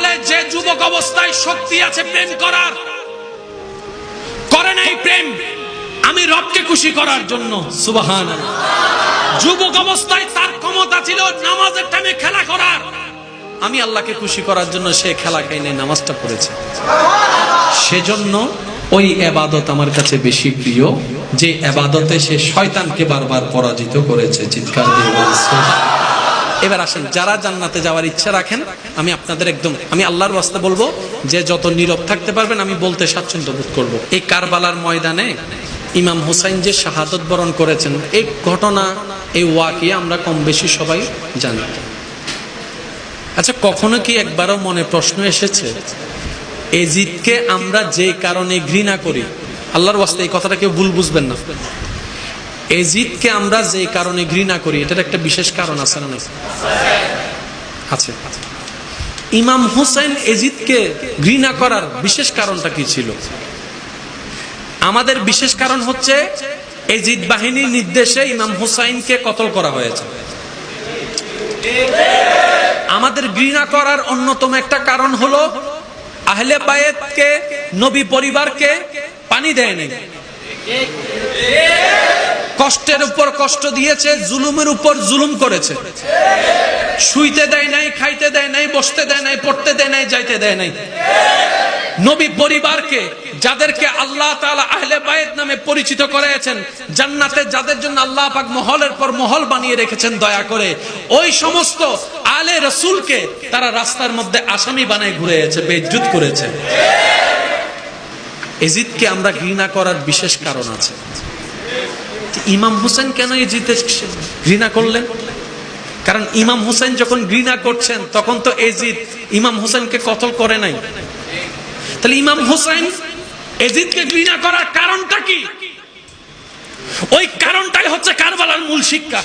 বলে যে যুবক অবস্থায় শক্তি আছে প্রেম করার, করে নাই প্রেম, আমি রবকে খুশি করার জন্য। সুবাহান যুবক অবস্থায় তার ক্ষমতা ছিল নামাজের টাইমে খেলা করার। আমি আল্লাহকে খুশি করার জন্য সে খেলা খাইনে নামাজটা পড়েছে। সেজন্য ওই এবাদত আমার কাছে বেশি প্রিয়, যে এবাদতে সে শয়তানকে বারবার পরাজিত করেছে। চিৎকার দিয়ে বলছে এবার আসেন, যারা জান্নাতে যাওয়ার ইচ্ছা রাখেন, আমি আপনাদের একদম, আমি আল্লাহর ওয়াস্তে বলব যে যত নীরব থাকতে পারবেন, আমি বলতে স্বাচ্ছন্দ্য বোধ করব। এই কারবালার ময়দানে ইমাম হুসাইন যে শাহাদত বরণ করেছেন, এই ঘটনা, এই ওয়াকিয়া আমরা কম বেশি সবাই জানি। আচ্ছা কখনো কি একবারও মনে প্রশ্ন এসেছে? এজিদকে আমরা যে কারণে ঘৃণা করি, আল্লাহর ওয়াস্তে এই কথাটা কেউ ভুল বুঝবেন না। এজিদকে আমরা যে কারণে ঘৃণা করি, এটার একটা বিশেষ কারণ আছে না? আছে। ইমাম হুসেন এজিদকে ঘৃণা করার বিশেষ কারণটা কি ছিল? আমাদের বিশেষ কারণ হচ্ছে এজিদ বাহিনীর নির্দেশে ইমাম হুসাইনকে কতল করা হয়েছে। আমাদের ঘৃণা করার অন্যতম একটা কারণ হলো আহলে বায়েতকে নবী পরিবারকে পানি দেয়নি। কষ্টের উপর কষ্ট দিয়েছে, জুলুমের উপর জুলুম করেছে। শুইতে দেয় নাই, খাইতে দেয় নাই, বসতে দেয় নাই, পড়তে দেয় নাই, যাইতে দেয় নাই। নবী পরিবারকে, যাদেরকে আল্লাহ তাআলা আহলে বায়েত নামে পরিচিত করেছেন জান্নাতে যাদের জন্য আল্লাহ পাক মহলের পর মহল বানিয়ে রেখেছেন, দয়া করে। ওই সমস্ত আলে রসুলকে তারা রাস্তার মধ্যে আসামি বানায় ঘুরেছে বেজ্জুত করেছে। এজিদকে আমরা ঘৃণা করার বিশেষ কারণ আছে। ইমাম হোসেন কেন এজিদে ঘৃণা করলেন? কারণ ইমাম হোসেন যখন ঘৃণা করছেন, তখন তো এজিদ ইমাম হোসেনকে কতল করে নাই। তাহলে ইমাম হোসেন এজিদকে ঘৃণা করার কারণটা কি? ওই কারণটাই হচ্ছে কারবালার মূল শিক্ষা।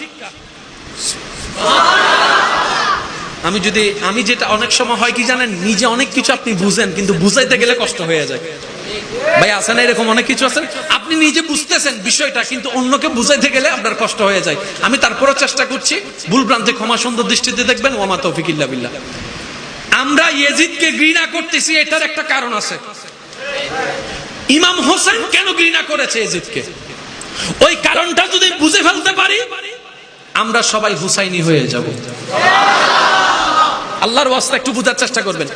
আমি যদি, আমি যেটা অনেক সময় হয় কি জানেন, নিজে অনেক কিছু আপনি বুঝেন, কিন্তু বুঝাইতে গেলে কষ্ট হয়ে যায়। ভাই, আছে না এরকম অনেক কিছু আছে? আপনি নিজে বুঝতেছেন বিষয়টা, কিন্তু অন্যকে বুঝাইতে গেলে আপনার কষ্ট হয়ে যায়। আমি তারপরও চেষ্টা করছি, ভুল ভ্রান্তি ক্ষমা সুন্দর দৃষ্টিতে দেখবেন ওমা তৌফিক ইল্লা বিল্লাহ। আমরা ইয়েজিদকে ঘৃণা করতেছি, এটার একটা কারণ আছে। ইমাম হোসেন কেন ঘৃণা করেছে ইয়েজিদকে? ওই কারণটা যদি বুঝে ফেলতে পারি, আমরা সবাই হুসাইনি হয়ে যাব। আল্লাহর ওয়াস্তা একটু বোঝার চেষ্টা করবেন।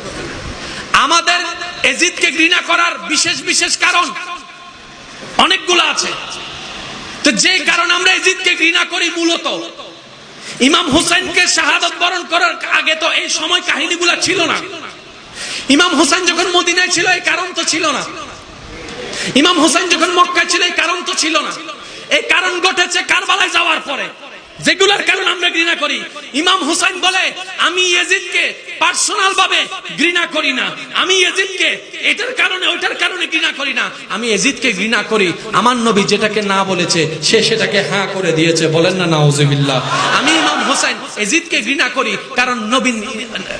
আমাদের এজিদকে ঘৃণা করার বিশেষ বিশেষ কারণ অনেকগুলো আছে। তো যে কারণ আমরা এজিদকে ঘৃণা করি মূলত। ইমাম হুসাইনকে শাহাদত বরণ করার আগে তো এই সময় কাহিনীগুলো ছিল না। ইমাম হুসাইন যখন মদিনায় ছিল, এই কারণ তো ছিল না। ইমাম হুসাইন যখন মক্কায় ছিল, এই কারণ তো ছিল না। এই কারণ ঘটেছে কারবালায় যাওয়ার পরে। যেগুলোর কারণ আমরা ঘৃণা করি। ইমাম হুসাইন বলে, আমি ইয়েজিদকে পার্সোনাল ভাবে ঘৃণা করি না। আমি ইয়েজিদকে এটার কারণে, ওইটার কারণে ঘৃণা করি না। আমি এজিদকে ঘৃণা করি। আমার নবী যেটাকে না বলেছে, সে সেটাকে হ্যাঁ করে দিয়েছে। বলেন না, নাউজুবিল্লাহ। আমি ইমাম হুসাইন এজিদকে ঘৃণা করি কারণ নবী,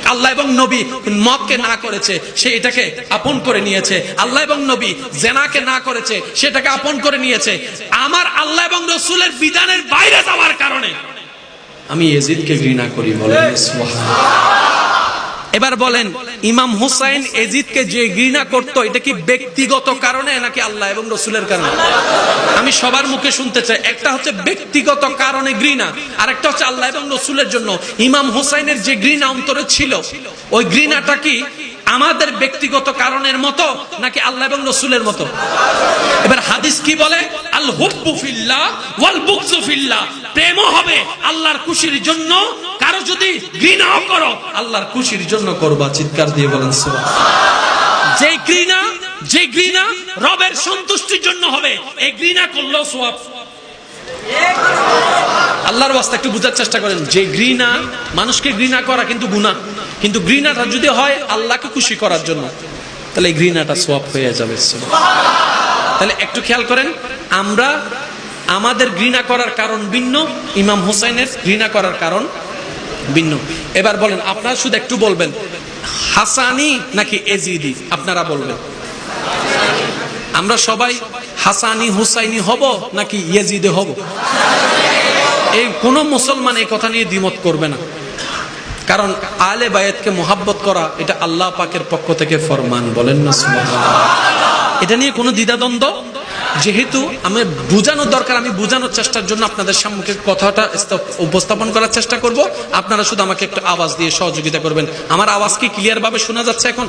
আল্লাহ এবং নবী মদকে না করেছে, সে এটাকে আপন করে নিয়েছে। আল্লাহ এবং নবী জেনাকে না করেছে, সেটাকে আপন করে নিয়েছে। আমার আল্লাহ এবং রসুলের বিধানের বাইরে যাওয়ার কারণে আমি এজিদকে ঘৃণা করি, বলেন এবার বলেন, ইমাম হুসাইন এজিদকে যে ঘৃণা করত, এটা কি ব্যক্তিগত কারণে নাকি আল্লাহ এবং রসুলের কারণে? আমি সবার মুখে শুনতে চাই, একটা হচ্ছে ব্যক্তিগত কারণে ঘৃণা আর একটা হচ্ছে আল্লাহ এবং রসুলের জন্য। ইমাম হুসাইনের যে ঘৃণা অন্তরে ছিল, ওই ঘৃণাটা কি আমাদের ব্যক্তিগত কারণের মতো নাকি আল্লাহ এবং রসুলের মতো? এবার হাদিস কি বলে? আল হুব্বু প্রেমও হবে আল্লাহর খুশির জন্য। কারও যদি ঘৃণাও করো, আল্লাহর খুশির জন্য করবা, চিৎকার দিয়ে বলেন যে ঘৃণা যে ঘৃণা রবের সন্তুষ্টির জন্য হবে, এই ঘৃণা করলেও সোয়াব আল্লাহর বাস্তা একটু বোঝার চেষ্টা করেন। যে ঘৃণা, মানুষকে ঘৃণা করা কিন্তু গুণা কিন্তু ঘৃণাটা যদি হয়, আল্লাহকে খুশি করার জন্য, তাহলে এই ঘৃণাটা সোয়াব হয়ে যাবে। তাহলে একটু খেয়াল করেন, আমরা আমাদের ঘৃণা করার কারণ ভিন্ন, ইমাম হোসাইনের ঘৃণা করার কারণ ভিন্ন। এবার বলেন, আপনারা শুধু একটু বলবেন, হাসানি নাকি এজিদি? আপনারা বলবেন। আমরা সবাই হাসানি, হুসাইনি হব নাকি ইয়েজিদে হব? এই কোন মুসলমান এই কথা নিয়ে দ্বিমত করবে না। কারণ আলে বায়াতকে মোহাব্বত করা এটা আল্লাহ পাকের পক্ষ থেকে ফরমান, বলেন না এটা নিয়ে কোনো দ্বিধাদ্বন্দ্ব? যেহেতু আমি বোঝানোর দরকার, আমি বোঝানোর চেষ্টার জন্য আপনাদের সামনে কথাটা উপস্থাপন করার চেষ্টা করব। আপনারা শুধু আমাকে একটু আওয়াজ দিয়ে সহযোগিতা করবেন। আমার আওয়াজ কি ক্লিয়ার ভাবে শোনা যাচ্ছে এখন?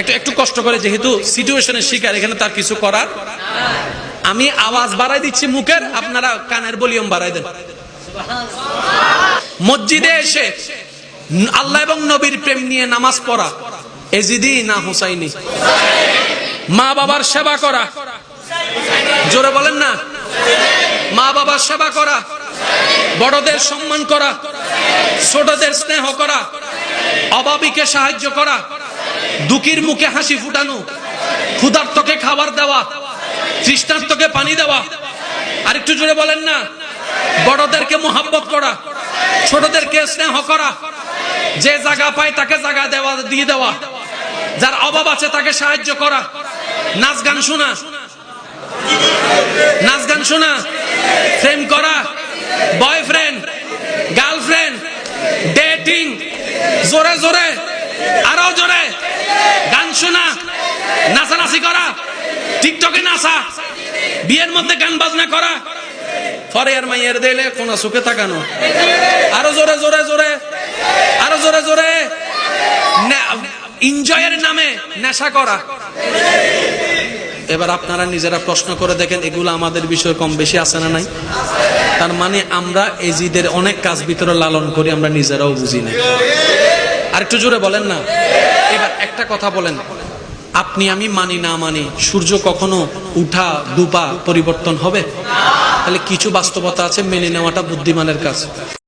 একটু একটু কষ্ট করে, যেহেতু সিচুয়েশনের শিকার, এখানে তার কিছু করার? আমি আওয়াজ বাড়াই দিচ্ছি মুখের, আপনারা কানের ভলিউম বাড়াই দেন। মসজিদে এসে আল্লাহ এবং নবীর প্রেম নিয়ে নামাজ পড়া। এজিদি না হুসাইনি। মা বাবার সেবা করা। জোরে বলেন না। মা বাবার সেবা করা। বড়দের সম্মান করা। ছোটদের স্নেহ করা। অভাবীকে সাহায্য করা। দুঃখীর মুখে হাসি ফুটানো। ক্ষুধার্তকে খাবার দেওয়া। তৃষ্ণার্তকে পানি দেওয়া। আর একটু জোরে বলেন না। বড়দেরকে মোহাব্বত করা, ছোটদেরকে স্নেহ করা, যে জায়গা পায় তাকে জায়গা দেওয়া, দিয়ে দেওয়া। যার অভাব আছে তাকে সাহায্য করা। নাচ গান শোনা। নাচ গান শোনা। প্রেম করা। বয়ফ্রেন্ড, গার্লফ্রেন্ড, ডেটিং, জোরে জোরে, আরও জোরে। গান শোনা। নাচানাচি করা। টিকটকে নাচা। বিয়ের মধ্যে গান বাজনা করা। পরে আর মাইয়ের দিলে কোন সুখে তাকানো আরও জোরে জোরে জোরে। আরও জোরে জোরে। এনজয়ের নামে নেশা করা। এবার আপনারা নিজেরা প্রশ্ন করে দেখেন, এগুলো আমাদের বিষয়ে কম বেশি আছে না নাই? তার মানে আমরা এজিদের অনেক কাজ ভিতরে লালন করি, আমরা নিজেরাও বুঝি না। আর একটু জোরে বলেন না। এবার একটা কথা বলেন। আপনি, আমি মানি, না মানি, সূর্য কখনো উঠা, দুপা পরিবর্তন হবে? তাহলে কিছু বাস্তবতা আছে মেনে নেওয়াটা বুদ্ধিমানের কাজ।